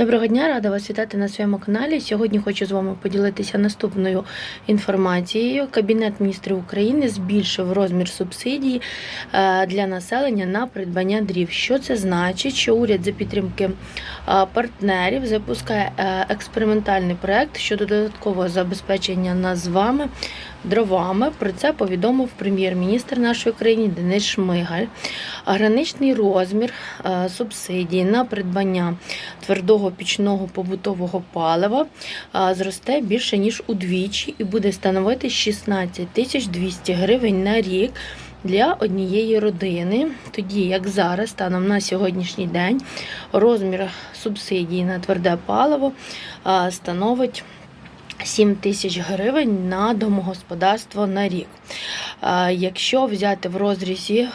Доброго дня, рада вас вітати на своєму каналі. Сьогодні хочу з вами поділитися наступною інформацією. Кабінет міністрів України збільшив розмір субсидій е, для населення на придбання дрів. Що це значить? Що уряд за підтримки е, партнерів запускає е, експериментальний проект щодо додаткового забезпечення нас вами дровами. Про це повідомив прем'єр-міністр нашої країни Денис Шмигаль. Граничний розмір субсидій на придбання твердого пічного побутового палива зросте більше ніж удвічі і буде становити 16 тисяч 200 гривень на рік. Для однієї родини, тоді як зараз, станом на сьогоднішній день, розмір субсидії на тверде паливо становить 7 тисяч гривень на домогосподарство на рік. Якщо взяти в розрізі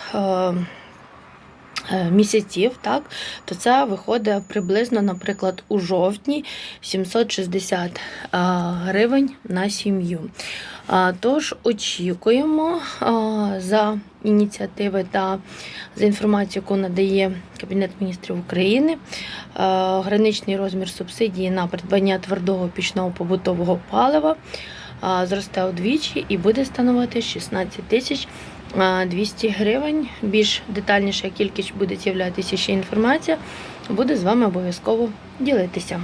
місяців, так, то це виходить приблизно, наприклад, у жовтні 760 гривень на сім'ю. Тож очікуємо за ініціативи та за інформацією, яку надає Кабінет міністрів України, граничний розмір субсидії на придбання твердого пічного побутового палива зросте удвічі і буде становити 16 тисяч. А, 200 гривень. Більш детальніша кількість буде з'являтися ще інформація. Буду з вами обов'язково ділитися.